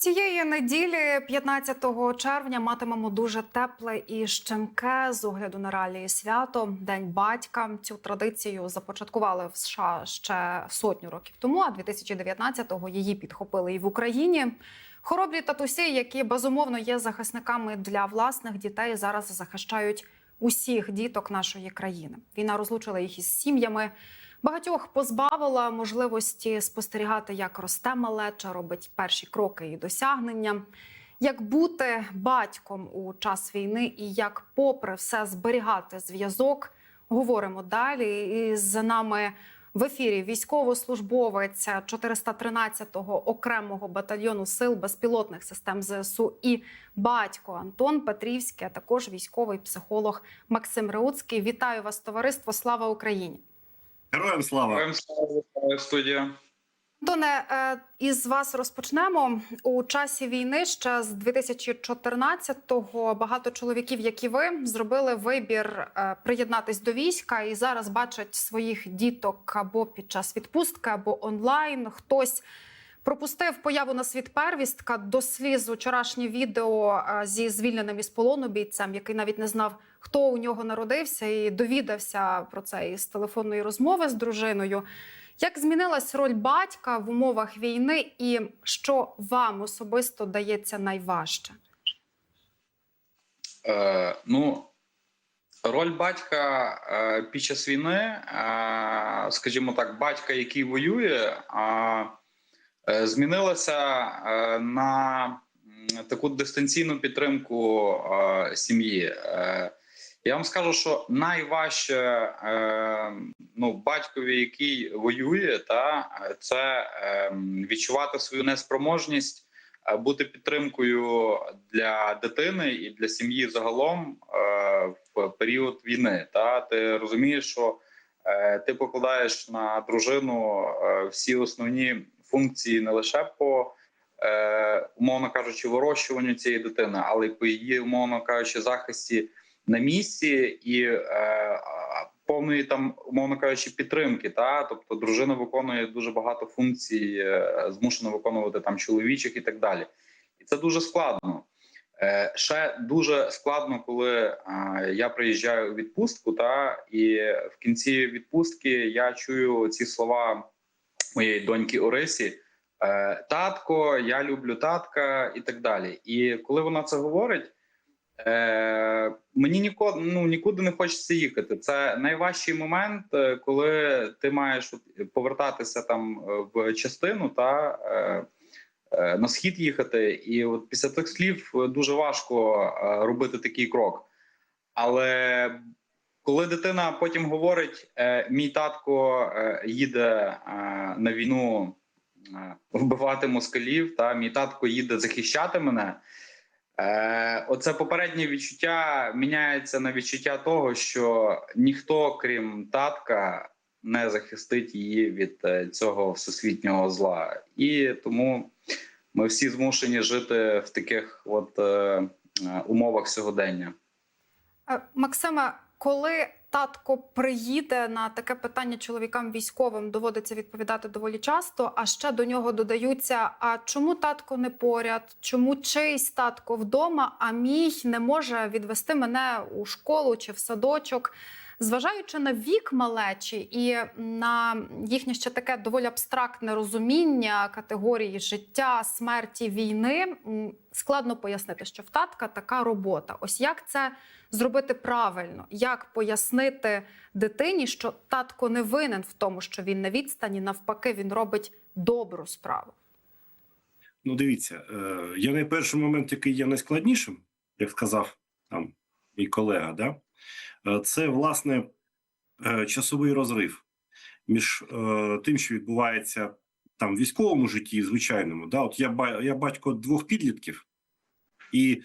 Цієї неділі, 15 червня, матимемо дуже тепле і щемке з огляду на реалії свято День батька. Цю традицію започаткували в США ще сотню років тому. А 2019-го її підхопили і в Україні. Хоробрі татусі, які безумовно є захисниками для власних дітей, зараз захищають усіх діток нашої країни. Війна розлучила їх із сім'ями. Багатьох позбавила можливості спостерігати, як росте малеча, робить перші кроки і досягнення, як бути батьком у час війни і як, попри все, зберігати зв'язок. Говоримо далі. І з нами в ефірі військовослужбовець 413-го окремого батальйону сил безпілотних систем ЗСУ і батько Антон Петрівський, а також військовий психолог Максим Реуцький. Вітаю вас, товариство! Слава Україні! Героям слава! Героям слава студія. Антоне, е, із вас розпочнемо у часі війни. Ще з 2014-го багато чоловіків, як і ви, зробили вибір е, приєднатись до війська і зараз бачать своїх діток або під час відпустки, або онлайн. Хтось пропустив появу на світ первістка до сліз вчорашнє відео е, зі звільненим із полону бійцем, який навіть не знав, хто у нього народився, і довідався про це із телефонної розмови з дружиною. Як змінилась роль батька в умовах війни, і що вам особисто дається найважче? Е, ну, роль батька е, під час війни, е, скажімо так, батька, який воює, е, е, змінилася е, на таку дистанційну підтримку е, сім'ї. Е, я вам скажу, що найважче е, ну, батькові, який воює, та це е, відчувати свою неспроможність, е, бути підтримкою для дитини і для сім'ї загалом е, в період війни. Та ти розумієш, що е, ти покладаєш на дружину е, всі основні функції не лише по. Е, умовно кажучи, вирощуванню цієї дитини, але й по її, умовно кажучи, захисті на місці і е, повної там, умовно кажучи, підтримки. Та тобто, дружина виконує дуже багато функцій, е, змушена виконувати там чоловічих і так далі. І це дуже складно. Е, ще дуже складно, коли е, я приїжджаю у відпустку, та і в кінці відпустки я чую ці слова моєї доньки Орисі. Е, Татко, я люблю татка і так далі. І коли вона це говорить, е, мені ніколи ну нікуди не хочеться їхати. Це найважчий момент, е, коли ти маєш повертатися там е, в частину та е, е, на схід їхати. І от після тих слів дуже важко робити такий крок. Але коли дитина потім говорить: мій татко їде на війну вбивати москалів, та мій татко їде захищати мене. Е, Оце попереднє відчуття міняється на відчуття того, що ніхто, крім татка, не захистить її від е, цього всесвітнього зла, і тому ми всі змушені жити в таких от е, е, умовах сьогодення. Максима. Коли татко приїде на таке питання чоловікам військовим, доводиться відповідати доволі часто. А ще до нього додаються: а чому татко не поряд? Чому чийсь татко вдома, а мій не може відвести мене у школу чи в садочок? Зважаючи на вік малечі і на їхнє ще таке доволі абстрактне розуміння категорії життя, смерті, війни, складно пояснити, що в татка така робота. Ось як це зробити правильно, як пояснити дитині, що татко не винен в тому, що він на відстані, навпаки, він робить добру справу. Ну, дивіться, е, я не перший момент, який є найскладнішим, як сказав там мій колега, да? Е, це власне е, часовий розрив між е, тим, що відбувається там в військовому житті, і звичайному. Да? От я, я батько двох підлітків, і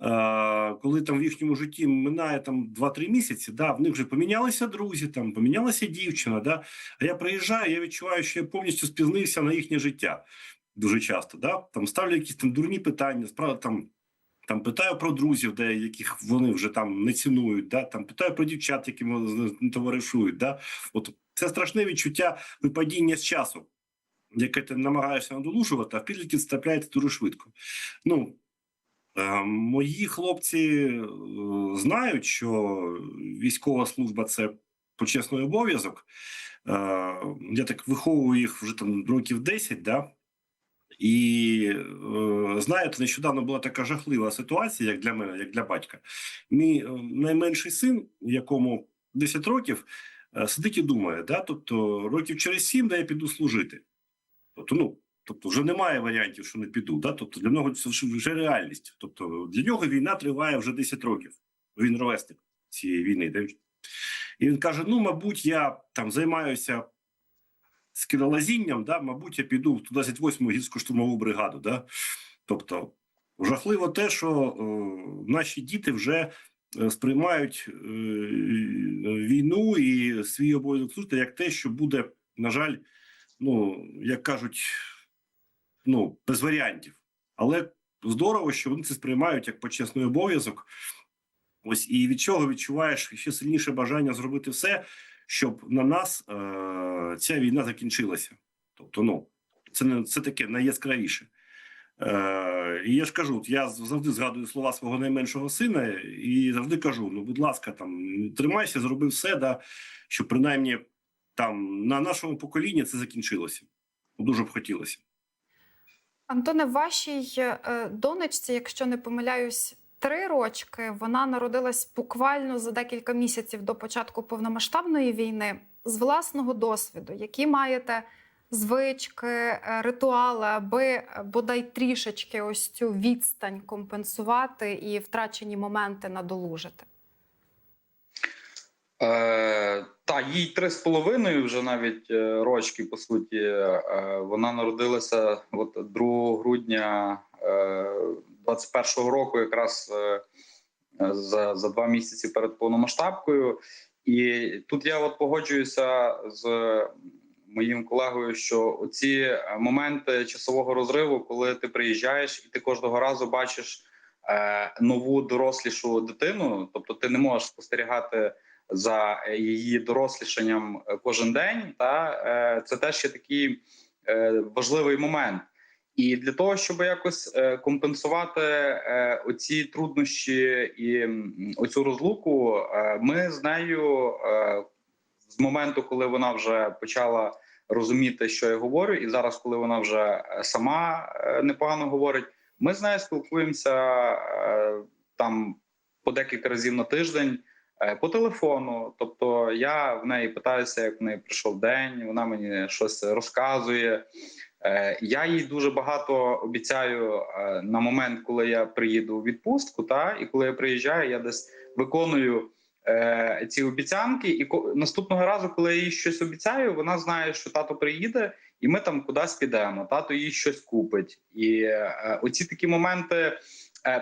е, коли там в їхньому житті минає там 2-3 місяці, да, в них вже помінялися друзі, там помінялася дівчина. Да? А я приїжджаю, я відчуваю, що я повністю спізнився на їхнє життя дуже часто. Да? Там ставлю якісь там дурні питання, справа там. Там питаю про друзів, де яких вони вже там не цінують. Да? Там питаю про дівчат, які вони товаришують. Да? От це страшне відчуття випадіння з часу. яке ти намагаєшся надолужувати, а в підлітків трапляється дуже швидко. Ну, е, мої хлопці е, знають, що військова служба це почесний обов'язок. Е, я так виховую їх вже там років 10, да? І е, знаєте, нещодавно була така жахлива ситуація, як для мене, як для батька. Мій е, найменший син, якому 10 років, е, сидить і думає, да? тобто років через 7, да, я піду служити. Тобто, ну, тобто вже немає варіантів, що не піду. Да? Тобто для нього це вже- реальність. Тобто для нього війна триває вже 10 років. Він ровесник цієї війни. І він каже: ну, мабуть, я там займаюся скелелазінням, да, мабуть, я піду в 28-му гірсько-штурмову бригаду. Да? Тобто, жахливо те, що е, наші діти вже е, сприймають е, війну і свій обов'язок служити як те, що буде, на жаль, ну, як кажуть, ну, без варіантів. Але здорово, що вони це сприймають як почесний обов'язок. Ось і від чого відчуваєш ще сильніше бажання зробити все, щоб на нас е- ця війна закінчилася. Тобто, ну це не це таке найяскравіше. Е, і я ж кажу, я завжди згадую слова свого найменшого сина, і завжди кажу: ну, будь ласка, там тримайся, зроби все, да, щоб принаймні там на нашому поколінні це закінчилося. Дуже б хотілося. Антоне, вашій е, донечці, якщо не помиляюсь, три рочки. Вона народилась буквально за декілька місяців до початку повномасштабної війни. З власного досвіду, які маєте звички, е, ритуали, аби е, бодай трішечки ось цю відстань компенсувати і втрачені моменти надолужити. Е, та їй три з половиною вже навіть е, рочки, по суті. Е, вона народилася от 2 грудня е, 21-го року, якраз е, за, за два місяці перед повномасштабкою. І тут я от погоджуюся з моїм колегою, що оці моменти часового розриву, коли ти приїжджаєш і ти кожного разу бачиш е, нову дорослішу дитину, тобто ти не можеш спостерігати за її дорослішанням кожен день, та е, це теж є такий е, важливий момент. І для того, щоб якось е, компенсувати е, оці труднощі і оцю розлуку, е, ми з нею з моменту, коли вона вже почала розуміти, що я говорю, і зараз, коли вона вже сама непогано говорить, ми з нею спілкуємося там по декілька разів на тиждень. По телефону, тобто я в неї питаюся, як в неї прийшов день. Вона мені щось розказує. Е, Я їй дуже багато обіцяю е, на момент, коли я приїду у відпустку. Та і коли я приїжджаю, я десь виконую е, ці обіцянки. І наступного разу, коли я їй щось обіцяю, вона знає, що тато приїде, і ми там кудись підемо. Тато їй щось купить. І оці такі моменти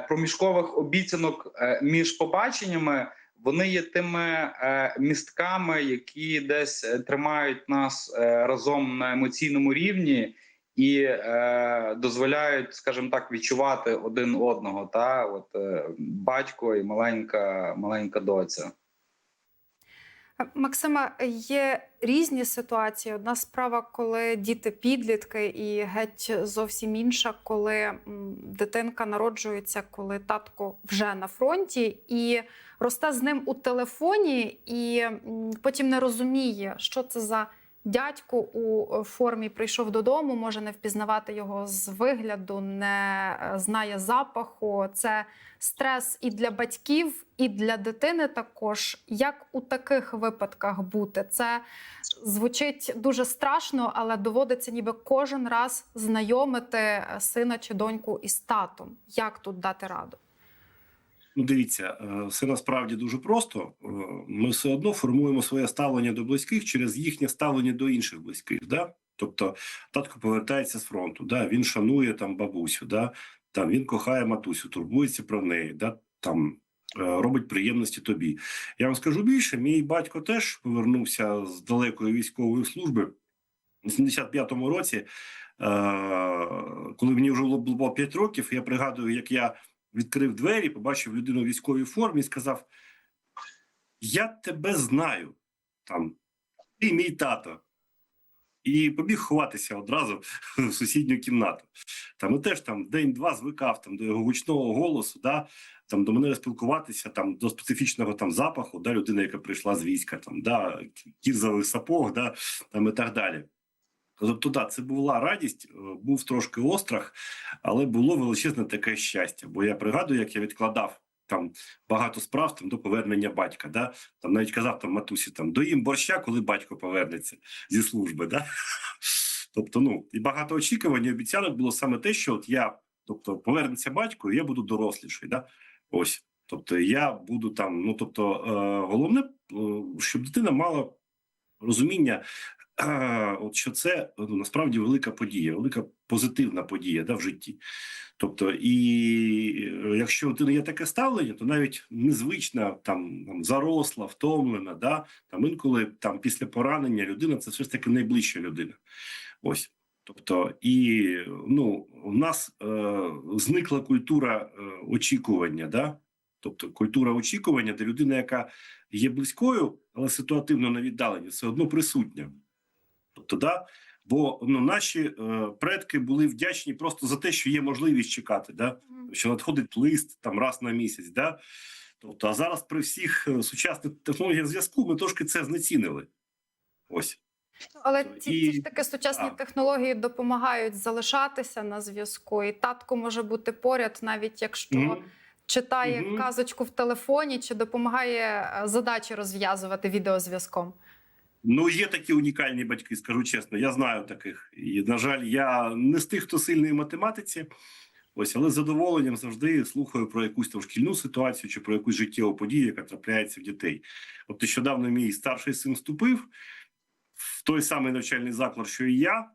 проміжкових обіцянок між побаченнями. Вони є тими містками, які десь тримають нас разом на емоційному рівні і е, дозволяють, скажімо так, відчувати один одного. Та от е, батько і маленька, маленька доця. Максима, є різні ситуації. Одна справа, коли діти підлітки, і геть зовсім інша, коли дитинка народжується, коли татко вже на фронті, і росте з ним у телефоні, і потім не розуміє, що це за дядько у е, формі прийшов додому, може не впізнавати його з вигляду, не е, знає запаху. Це стрес і для батьків, і для дитини також. Як у таких випадках бути? Це звучить дуже страшно, але доводиться ніби кожен раз знайомити е, сина чи доньку із татом. Як тут дати раду? Ну, дивіться, е, все насправді дуже просто. Е, Ми все одно формуємо своє ставлення до близьких через їхнє ставлення до інших близьких. Да? Тобто, татко повертається з фронту, да? він шанує там бабусю, да? там він кохає матусю, турбується про неї, да? там е, робить приємності тобі. Я вам скажу більше, мій батько теж повернувся з далекої військової служби у 75-му році. Коли мені вже було 5 років, я пригадую, як я відкрив двері, побачив людину в військовій формі і сказав: Я тебе знаю, там, ти мій тато. і побіг ховатися одразу в сусідню кімнату. Там і теж там день-два звикав там до його гучного голосу, да, там до мене спілкуватися, там до специфічного там запаху, да, людина, яка прийшла з війська, там да, кірзових сапог, да, там і так далі. Тобто, да, це була радість, е, був трошки острах, але було величезне таке щастя. Бо я пригадую, як я відкладав там багато справ там, до повернення батька. Да? Там навіть казав там матусі, там доїм борща, коли батько повернеться зі служби. Да? Тобто, ну і багато очікувань і обіцянок було саме те, що от я, тобто, повернеться батько, і я буду доросліший. Да? Ось. Тобто, я буду там. Ну тобто, е, головне, е, щоб дитина мала розуміння, от що це ну, насправді велика подія, велика позитивна подія да, в житті. Тобто, і е, якщо у дитини є таке ставлення, то навіть незвична, там, там заросла, втомлена, да, там інколи там після поранення людина це все ж таки найближча людина. Ось. Тобто, і ну, у нас е, зникла культура е, очікування, да? тобто культура очікування, де людина, яка є близькою, але ситуативно на віддаленні, все одно присутня. Тобто, да, бо ну, наші е, предки були вдячні просто за те, що є можливість чекати, да? що надходить лист там раз на місяць. Да? Тобто, а зараз при всіх е, сучасних технологіях зв'язку ми трошки це знецінили. Ось. Але Тобто, ці, і- ці ж таки сучасні а. технології допомагають залишатися на зв'язку, і татко може бути поряд, навіть якщо Мгм. читає Мгм. казочку в телефоні, чи допомагає е, задачі розв'язувати відеозв'язком. Ну, є такі унікальні батьки, скажу чесно. Я знаю таких. І, на жаль, я не з тих, хто сильний в математиці. Ось, але з задоволенням завжди слухаю про якусь там шкільну ситуацію чи про якусь життєву подію, яка трапляється в дітей. От нещодавно мій старший син вступив в той самий навчальний заклад, що і я.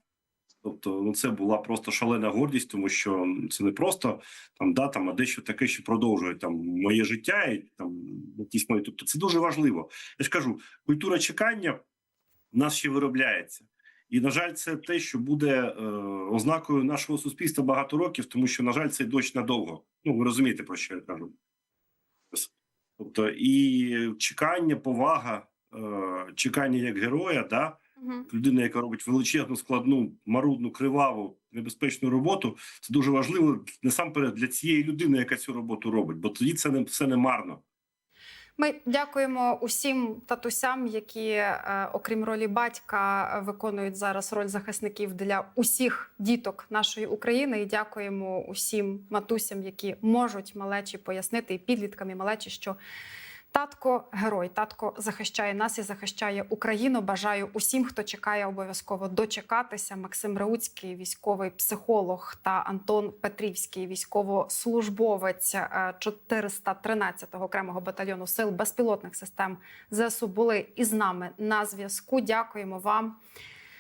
Тобто, ну це була просто шалена гордість, тому що це не просто там да там, а дещо таке, що продовжує там моє життя, і там якісь мої. Тобто, це дуже важливо. Я ж кажу, культура чекання в нас ще виробляється. І, на жаль, це те, що буде е, ознакою нашого суспільства багато років, тому що, на жаль, цей дощ надовго. Ну, ви розумієте, про що я кажу. Тобто, і чекання, повага, е, чекання як героя, да, Мгм. людина, яка робить величезну, складну, марудну, криваву, небезпечну роботу, це дуже важливо насамперед для цієї людини, яка цю роботу робить, бо тоді це не все не марно. Ми дякуємо усім татусям, які, е, окрім ролі батька, виконують зараз роль захисників для усіх діток нашої України. І дякуємо усім матусям, які можуть малечі пояснити і підліткам і малечі, що татко герой, татко захищає нас і захищає Україну. Бажаю усім, хто чекає, обов'язково дочекатися. Максим Реуцький, військовий психолог, та Антон Петрівський, військовослужбовець е, 413-го окремого батальйону сил безпілотних систем ЗСУ були із нами на зв'язку. Дякуємо вам.